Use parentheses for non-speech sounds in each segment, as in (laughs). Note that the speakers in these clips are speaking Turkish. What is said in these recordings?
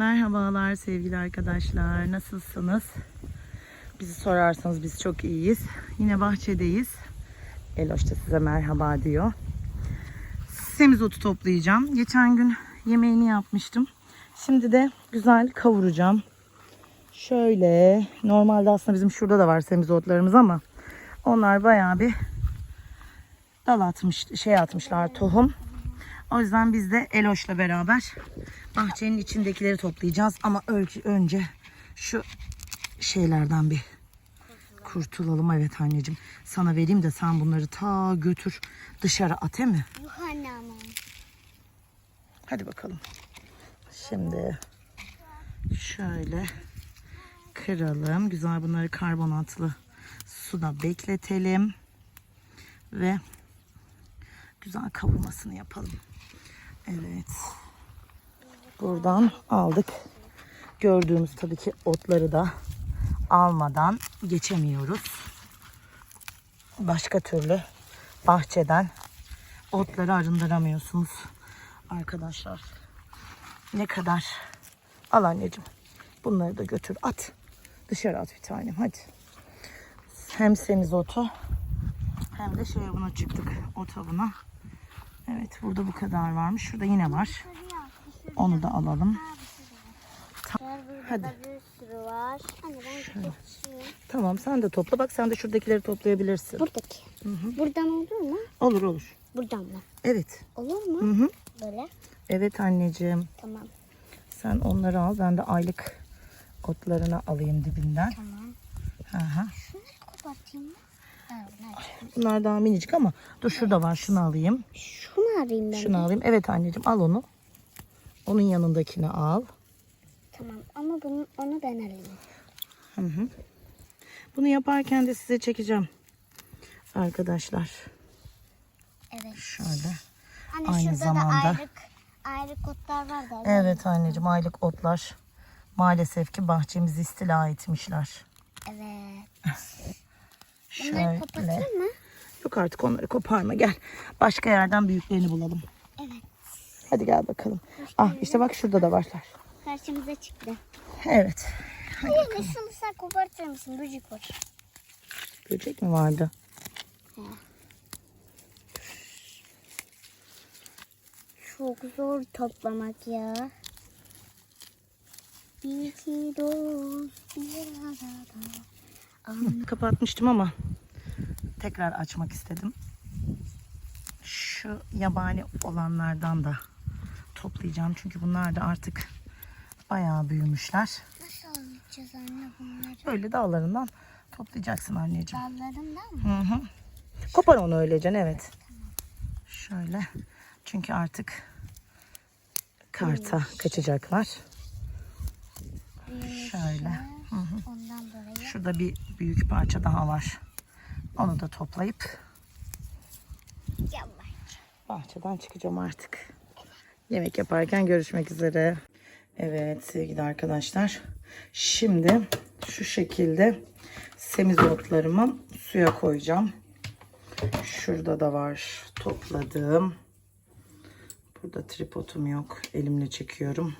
Merhabalar sevgili arkadaşlar. Nasılsınız? Bizi sorarsanız biz çok iyiyiz. Yine bahçedeyiz. Eloş da size merhaba diyor. Semizotu toplayacağım. Geçen gün yemeğini yapmıştım. Şimdi de güzel kavuracağım. Şöyle normalde aslında bizim şurada da var semizotlarımız ama onlar bayağı bir dal atmış, şey atmışlar tohum. O yüzden biz de Eloş'la beraber bahçenin içindekileri toplayacağız. Ama önce, şu şeylerden bir kurtulalım. Evet anneciğim sana vereyim de sen bunları ta götür dışarı at he mi? Yok anne ama. Hadi bakalım. Şimdi şöyle kıralım. Güzel bunları karbonatlı suda bekletelim. Ve güzel kavurmasını yapalım. Evet. Buradan aldık. Gördüğümüz tabii ki otları da almadan geçemiyoruz. Başka türlü bahçeden otları arındıramıyorsunuz arkadaşlar. Ne kadar. Al anneciğim. Bunları da götür at. Dışarı at bir tanem hadi. Hem semizotu hem de şey buna çıktık. Ota buna. Evet burada bu kadar varmış. Şurada yine var. Onu da alalım. Hadi. da bir sürü var. Anne ben de toplayayım. Tamam sen de topla. Bak sen de şuradakileri toplayabilirsin. Buradaki. Buradan olur mu? Olur olur. Buradan mı? Evet. Olur Hı mu? hı. Böyle. Evet anneciğim. Tamam. Sen onları al. Ben de aylık otlarını alayım dibinden. Tamam. Aha. Şunları kapatayım mı? Bunlar daha minicik ama dur şurada var. Şunu alayım. Şunu arayayım ben. Şunu alayım. Evet anneciğim al onu. Onun yanındakini al. Tamam ama bunu, onu ben alayım. Hı hı. Bunu yaparken de size çekeceğim. Arkadaşlar. Evet. Şöyle. Anne Aynı zamanda- da ayrık, ayrık otlar var da. Evet anneciğim aylık otlar maalesef ki bahçemizi istila etmişler. Evet. (laughs) Bunları Şöyle. kapatayım mı? Yok artık onları koparma gel. Başka yerden büyüklerini bulalım. Hadi gel bakalım. Ah işte bak şurada da varlar. Karşımıza çıktı. Evet. Hayır şunu sen kopartır mısın? Böcek var. Böcek mi vardı? Çok zor toplamak ya. Bir iki dost bir arada. Kapatmıştım ama tekrar açmak istedim. Şu yabani olanlardan da toplayacağım. Çünkü bunlar da artık bayağı büyümüşler. Nasıl alacağız anne bunları? Böyle dallarından toplayacaksın anneciğim. Dallarından mı? Hı hı. Kopar onu öylece evet. Şöyle. Çünkü artık karta kaçacaklar. Şöyle. Hı hı. Ondan dolayı. Şurada bir büyük parça daha var. Onu da toplayıp bahçeden çıkacağım artık. Yemek yaparken görüşmek üzere. Evet sevgili arkadaşlar. Şimdi şu şekilde semizotlarımı suya koyacağım. Şurada da var topladığım. Burada tripodum yok. Elimle çekiyorum.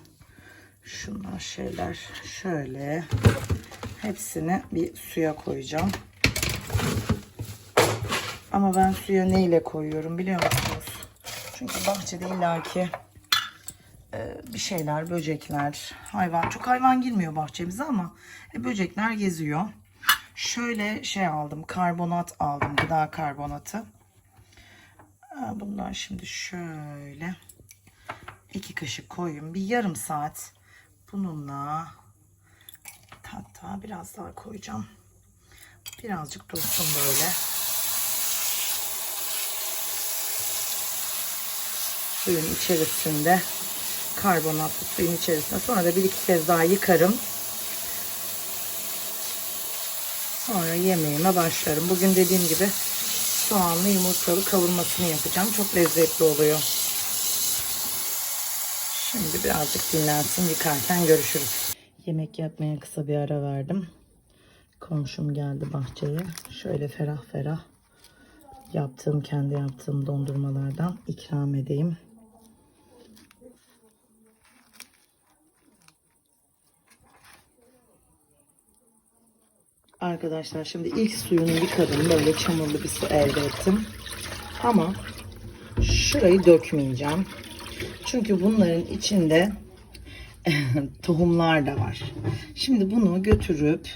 Şunlar şeyler şöyle hepsini bir suya koyacağım. Ama ben suya ne ile koyuyorum biliyor musunuz? Çünkü bahçede illaki e, bir şeyler, böcekler, hayvan. Çok hayvan girmiyor bahçemize ama e, böcekler geziyor. Şöyle şey aldım, karbonat aldım, gıda karbonatı. Bundan şimdi şöyle iki kaşık koyayım. Bir yarım saat bununla hatta biraz daha koyacağım. Birazcık dursun böyle. suyun içerisinde karbonatlı suyun içerisinde sonra da bir iki kez daha yıkarım. Sonra yemeğime başlarım. Bugün dediğim gibi soğanlı yumurtalı kavurmasını yapacağım. Çok lezzetli oluyor. Şimdi birazcık dinlensin yıkarken görüşürüz. Yemek yapmaya kısa bir ara verdim. Komşum geldi bahçeye. Şöyle ferah ferah yaptığım kendi yaptığım dondurmalardan ikram edeyim. Arkadaşlar şimdi ilk suyunu yıkadım. Böyle çamurlu bir su elde ettim. Ama şurayı dökmeyeceğim. Çünkü bunların içinde (laughs) tohumlar da var. Şimdi bunu götürüp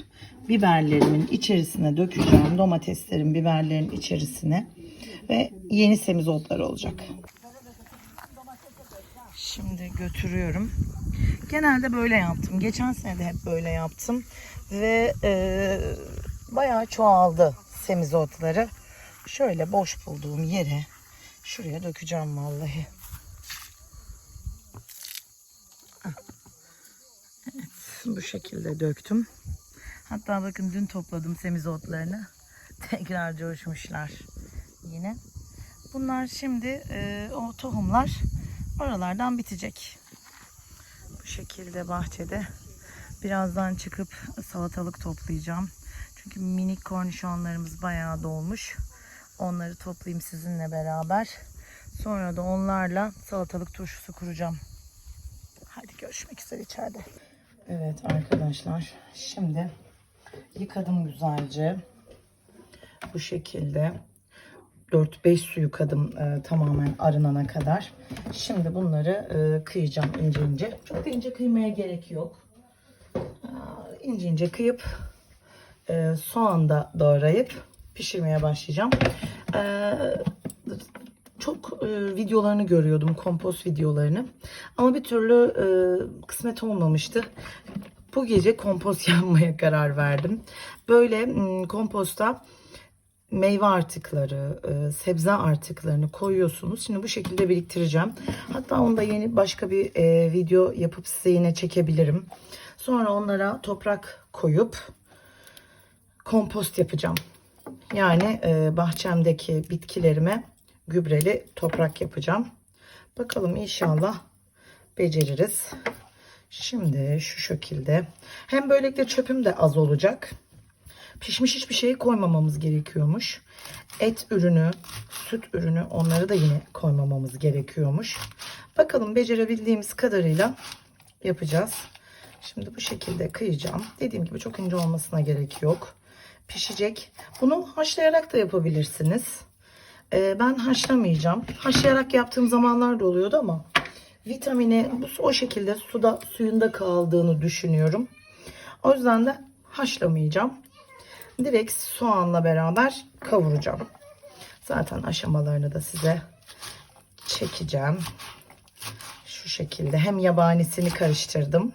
biberlerimin içerisine dökeceğim. Domateslerin, biberlerin içerisine ve yeni semizotlar olacak. Şimdi götürüyorum. Genelde böyle yaptım. Geçen sene de hep böyle yaptım. Ve e, bayağı çoğaldı semizotları. Şöyle boş bulduğum yere şuraya dökeceğim vallahi. Evet, bu şekilde döktüm. Hatta bakın dün topladım semizotlarını. (laughs) Tekrar coşmuşlar yine. Bunlar şimdi e, o tohumlar oralardan bitecek. Şekilde bahçede birazdan çıkıp salatalık toplayacağım. Çünkü minik kornişonlarımız bayağı dolmuş. Onları toplayayım sizinle beraber. Sonra da onlarla salatalık turşusu kuracağım. Hadi görüşmek üzere içeride. Evet arkadaşlar şimdi yıkadım güzelce. Bu şekilde 4-5 su yıkadım e, tamamen arınana kadar. Şimdi bunları e, kıyacağım ince ince. Çok ince kıymaya gerek yok. Aa, İnce kıyıp e, soğan da doğrayıp pişirmeye başlayacağım. E, çok e, videolarını görüyordum, kompost videolarını. Ama bir türlü e, kısmet olmamıştı. Bu gece kompost (laughs) yapmaya karar verdim. Böyle komposta meyve artıkları, e, sebze artıklarını koyuyorsunuz. Şimdi bu şekilde biriktireceğim. Hatta onda yeni başka bir e, video yapıp size yine çekebilirim. Sonra onlara toprak koyup kompost yapacağım. Yani e, bahçemdeki bitkilerime gübreli toprak yapacağım. Bakalım inşallah beceririz. Şimdi şu şekilde. Hem böylelikle çöpüm de az olacak. Pişmiş hiçbir şey koymamamız gerekiyormuş. Et ürünü, süt ürünü onları da yine koymamamız gerekiyormuş. Bakalım becerebildiğimiz kadarıyla yapacağız. Şimdi bu şekilde kıyacağım. Dediğim gibi çok ince olmasına gerek yok. Pişecek. Bunu haşlayarak da yapabilirsiniz. Ee, ben haşlamayacağım. Haşlayarak yaptığım zamanlar da oluyordu ama vitamini bu o şekilde suda suyunda kaldığını düşünüyorum. O yüzden de haşlamayacağım. Direkt soğanla beraber kavuracağım. Zaten aşamalarını da size çekeceğim. Şu şekilde hem yabanisini karıştırdım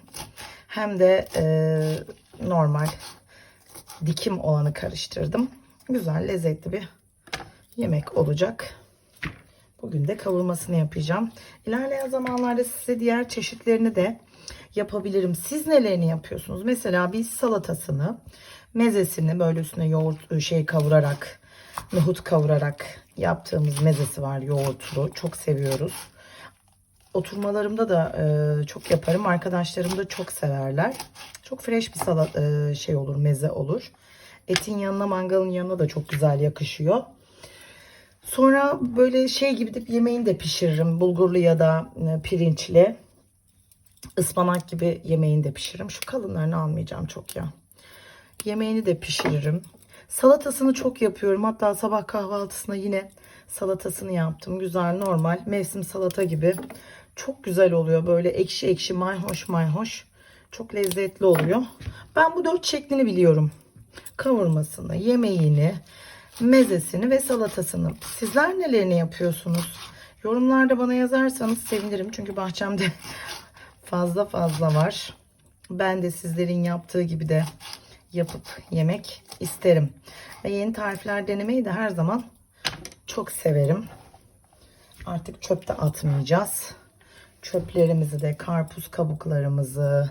hem de e, normal dikim olanı karıştırdım. Güzel lezzetli bir yemek olacak. Bugün de kavurmasını yapacağım. İlerleyen zamanlarda size diğer çeşitlerini de yapabilirim. Siz nelerini yapıyorsunuz? Mesela biz salatasını, mezesini böyle üstüne yoğurt şey kavurarak, nohut kavurarak yaptığımız mezesi var yoğurtlu. Çok seviyoruz. Oturmalarımda da e, çok yaparım. Arkadaşlarım da çok severler. Çok fresh bir salat e, şey olur, meze olur. Etin yanına, mangalın yanına da çok güzel yakışıyor. Sonra böyle şey gibi de yemeğini de pişiririm. Bulgurlu ya da e, pirinçli. Ispanak gibi yemeğini de pişiririm. Şu kalınlarını almayacağım çok ya. Yemeğini de pişiririm. Salatasını çok yapıyorum. Hatta sabah kahvaltısına yine salatasını yaptım. Güzel normal mevsim salata gibi. Çok güzel oluyor. Böyle ekşi ekşi mayhoş mayhoş. Çok lezzetli oluyor. Ben bu dört şeklini biliyorum. Kavurmasını, yemeğini, mezesini ve salatasını. Sizler nelerini yapıyorsunuz? Yorumlarda bana yazarsanız sevinirim. Çünkü bahçemde (laughs) fazla fazla var. Ben de sizlerin yaptığı gibi de yapıp yemek isterim. Ve yeni tarifler denemeyi de her zaman çok severim. Artık çöp de atmayacağız. Çöplerimizi de karpuz kabuklarımızı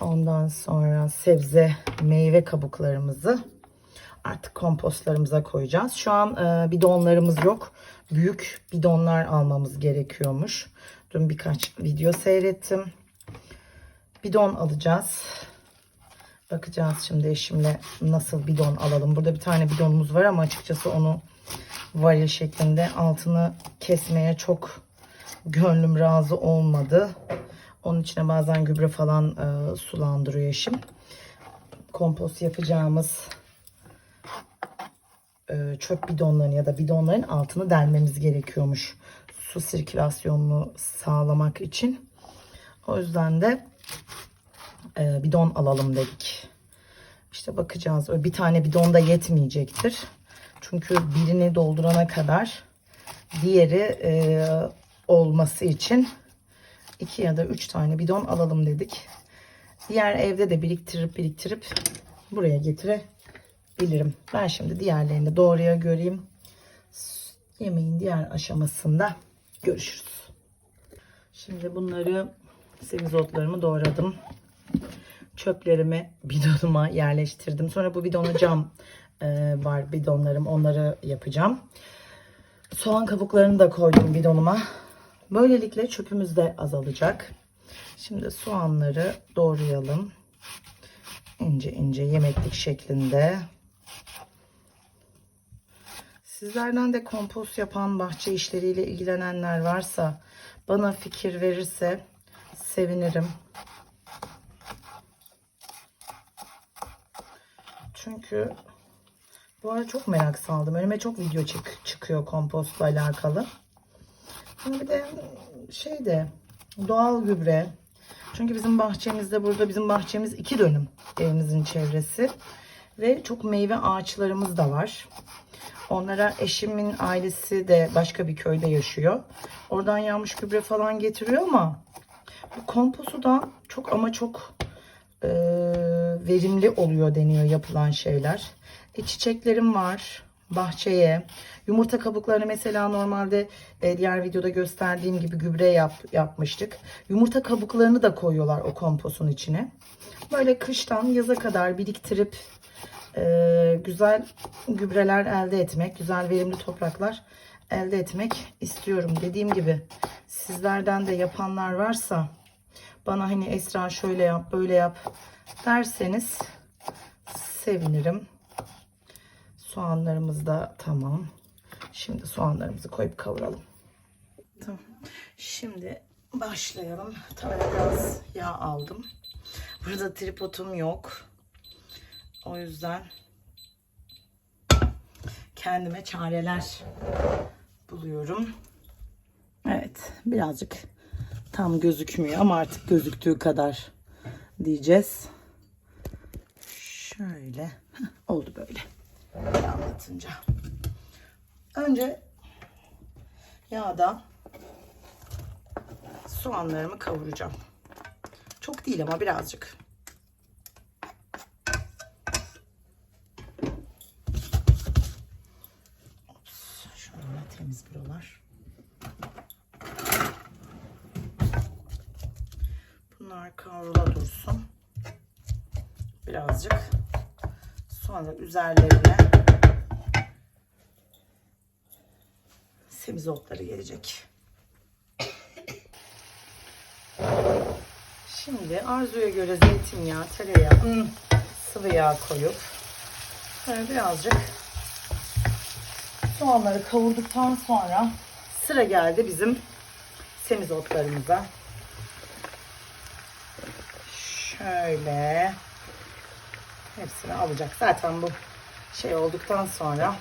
ondan sonra sebze meyve kabuklarımızı artık kompostlarımıza koyacağız. Şu an e, bidonlarımız yok. Büyük bidonlar almamız gerekiyormuş. Dün birkaç video seyrettim. Bidon alacağız. Bakacağız şimdi eşimle nasıl bidon alalım. Burada bir tane bidonumuz var ama açıkçası onu varil şeklinde altını kesmeye çok gönlüm razı olmadı. Onun içine bazen gübre falan e, sulandırıyor eşim. kompost yapacağımız e, çöp bidonlarını ya da bidonların altını delmemiz gerekiyormuş. Su sirkülasyonunu sağlamak için. O yüzden de e, bidon alalım dedik. İşte bakacağız. Bir tane bidon da yetmeyecektir. Çünkü birini doldurana kadar diğeri e, olması için iki ya da üç tane bidon alalım dedik. Diğer evde de biriktirip biriktirip buraya getirebilirim. Ben şimdi diğerlerini doğruya göreyim. Yemeğin diğer aşamasında görüşürüz. Şimdi bunları semizotlarımı doğradım. Çöplerimi bidonuma yerleştirdim. Sonra bu bidonu cam e, var bidonlarım. Onları yapacağım. Soğan kabuklarını da koydum bidonuma. Böylelikle çöpümüz de azalacak. Şimdi soğanları doğrayalım. İnce ince yemeklik şeklinde. Sizlerden de kompost yapan bahçe işleriyle ilgilenenler varsa bana fikir verirse sevinirim. Çünkü bu ara çok merak saldım. Önüme çok video çık çıkıyor kompostla alakalı. Ama bir de şey de doğal gübre. Çünkü bizim bahçemizde burada bizim bahçemiz iki dönüm evimizin çevresi. Ve çok meyve ağaçlarımız da var. Onlara eşimin ailesi de başka bir köyde yaşıyor. Oradan yağmış gübre falan getiriyor ama bu kompostu da çok ama çok e, verimli oluyor deniyor yapılan şeyler. E, çiçeklerim var bahçeye. Yumurta kabuklarını mesela normalde e, diğer videoda gösterdiğim gibi gübre yap, yapmıştık. Yumurta kabuklarını da koyuyorlar o kompostun içine. Böyle kıştan yaza kadar biriktirip e, güzel gübreler elde etmek, güzel verimli topraklar elde etmek istiyorum. Dediğim gibi sizlerden de yapanlar varsa bana hani Esra şöyle yap, böyle yap derseniz sevinirim. Soğanlarımız da tamam. Şimdi soğanlarımızı koyup kavuralım. Tamam. Şimdi başlayalım. Tabii biraz yağ aldım. Burada tripodum yok. O yüzden kendime çareler buluyorum. Evet, birazcık tam gözükmüyor ama artık gözüktüğü kadar diyeceğiz. Şöyle oldu böyle. Böyle anlatınca. Önce yağda soğanlarımı kavuracağım. Çok değil ama birazcık. Şöyle temiz buralar. Bunlar kavrula dursun. Birazcık sonra üzerlerine semizotları gelecek. Şimdi arzuya göre zeytinyağı, tereyağı, hmm, sıvı yağ koyup böyle birazcık soğanları kavurduktan sonra sıra geldi bizim semizotlarımıza. Şöyle hepsini alacak. Zaten bu şey olduktan sonra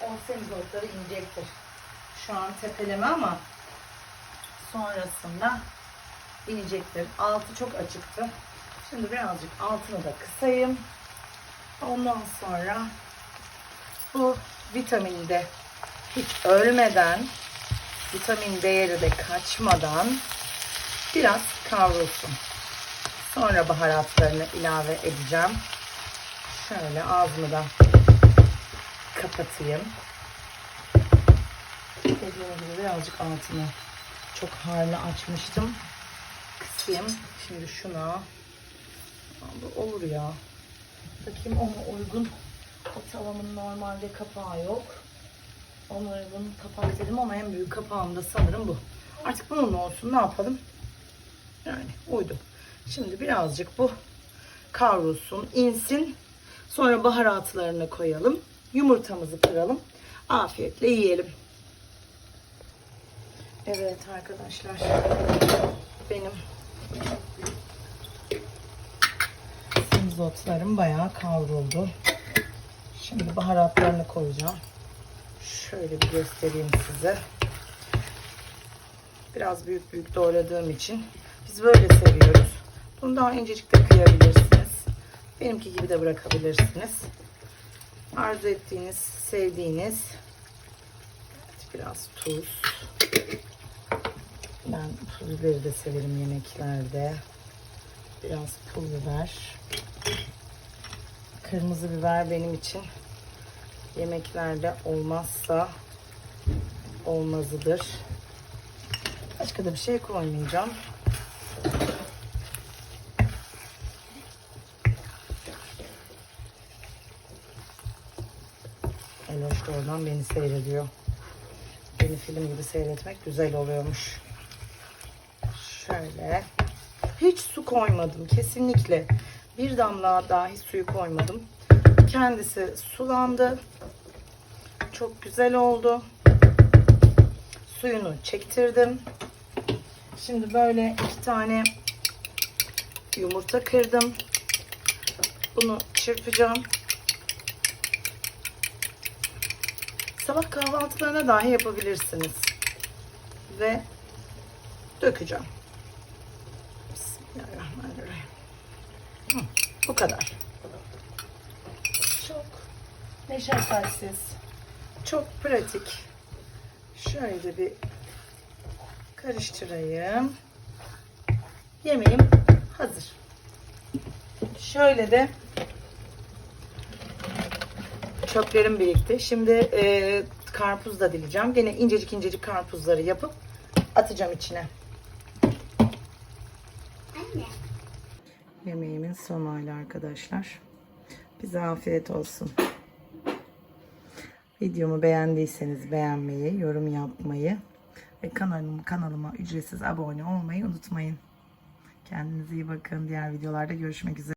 o semizotları inecektir. Şu an tepeleme ama sonrasında inecektir. Altı çok açıktı. Şimdi birazcık altını da kısayım. Ondan sonra bu vitamini de hiç ölmeden vitamin değeri de kaçmadan biraz kavrulsun. Sonra baharatlarını ilave edeceğim. Şöyle ağzımı da kapatayım. Dediğim birazcık altını çok harlı açmıştım. Kısayım. Şimdi şuna. Olur ya. Bakayım ona uygun. Tavamın normalde kapağı yok. Ona uygun kapak dedim ama en büyük kapağım da sanırım bu. Artık bunun olsun. Ne yapalım? Yani uydu. Şimdi birazcık bu kavrulsun, insin. Sonra baharatlarını koyalım. Yumurtamızı kıralım. Afiyetle yiyelim. Evet arkadaşlar. Benim semizotlarım bayağı kavruldu. Şimdi baharatlarını koyacağım. Şöyle bir göstereyim size. Biraz büyük büyük doğradığım için biz böyle seviyoruz. Bunu daha incecik de kıyabilirsiniz. Benimki gibi de bırakabilirsiniz. Arzu ettiğiniz, sevdiğiniz evet, biraz tuz. Ben pul biberi de severim yemeklerde. Biraz pul biber. Kırmızı biber benim için yemeklerde olmazsa olmazıdır. Başka da bir şey koymayacağım. Eloş da oradan beni seyrediyor. Beni film gibi seyretmek güzel oluyormuş. Şöyle. Hiç su koymadım kesinlikle. Bir damla dahi suyu koymadım. Kendisi sulandı. Çok güzel oldu. Suyunu çektirdim. Şimdi böyle iki tane yumurta kırdım. Bunu çırpacağım. Sabah kahvaltılarına dahi yapabilirsiniz. Ve dökeceğim. Bismillahirrahmanirrahim. Hı, Bu kadar. Çok meşakkatsiz. Çok pratik. Şöyle bir karıştırayım. Yemeğim hazır. Şöyle de çöplerim birikti. Şimdi e, karpuz da dileceğim. Gene incecik incecik karpuzları yapıp atacağım içine. Anne. Yemeğimin son arkadaşlar. Bize afiyet olsun. Videomu beğendiyseniz beğenmeyi, yorum yapmayı ve kanalıma, kanalıma ücretsiz abone olmayı unutmayın. Kendinize iyi bakın. Diğer videolarda görüşmek üzere.